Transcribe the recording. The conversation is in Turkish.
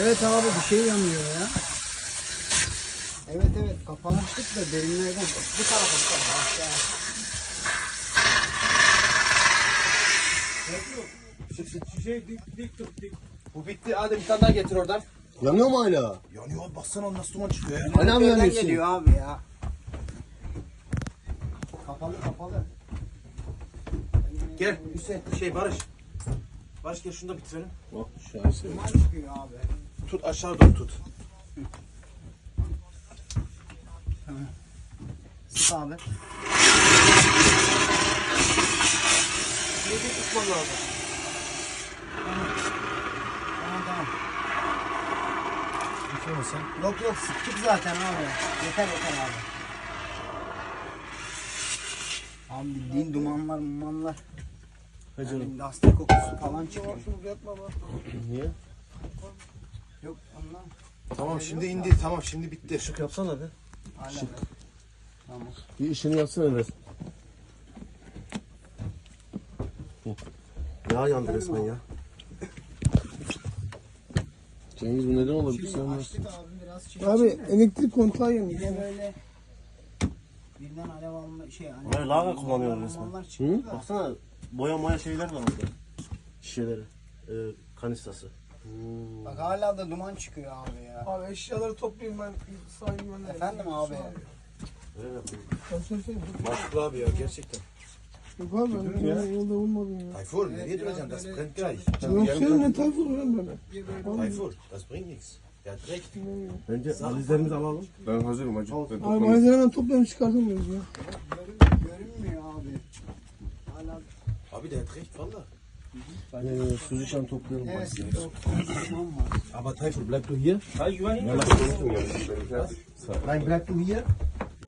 Evet abi bir şey yanıyor ya. Evet evet kapanmıştık da derinlerden. Bu tarafa bu tarafa. aşağı. Şu şey dik dik tut dik. Bu bitti. Hadi bir tane daha getir oradan. Yanıyor mu hala? Yanıyor abi baksana nasıl duman çıkıyor ya. Hala mı yanıyorsun? geliyor abi ya? Kapalı kapalı. Gel Hüseyin şey Barış. Barış gel şunu da bitirelim. Bak şahese. Duman çıkıyor abi. Tut aşağı doğru tut. Sık abi. Şimdi tutman lazım. Tamam tamam. Bitiyor musun? Yok yok sıktık zaten abi. Yeter yeter abi. Abi bildiğin dumanlar mumanlar. Yani lastik kokusu falan çıkıyor. Niye? Yok ondan. Tamam şimdi indi. Tamam şimdi bitti. Şık yapsana be. Hala. Tamam. Bir işini yapsana biraz. Ya yandı resmen ya. Cengiz bu neden olabilir? Şimdi Sen açtık abi biraz şey Abi elektrik kontağı Bir yanıyor. de böyle birden alev alma şey alev alma- kullanıyorlar alma- resmen. almalar çıktı da. Baksana boya moya şeyler var orada. Şişeleri. Ee, kanistası. Bak hala da duman çıkıyor abi ya. Abi eşyaları toplayayım ben sahibim ben. Efendim abi. Ben. Mantıklı abi ya gerçekten. Yok abi ben ya. ya. yolda olmadım ya. Tayfur nereye biraz duracaksın? Das brennt gleich. Yok canım ne tayfı lan böyle. Tayfur das bringt nichts. Hat recht. Bence valizlerimizi alalım. Ben hazırım hacı. Ben Abi toplamıyorum. malzemeden toplayıp çıkartamıyoruz ya. Görün, görünmüyor abi. Hala Abi der hat recht valla. Ee, Suzuşan toplayalım. evet bak. yok, duman var. Aber Tayfur bleib du hier. Ben lastik unuttum ya. Benimki Nein bleib du hier.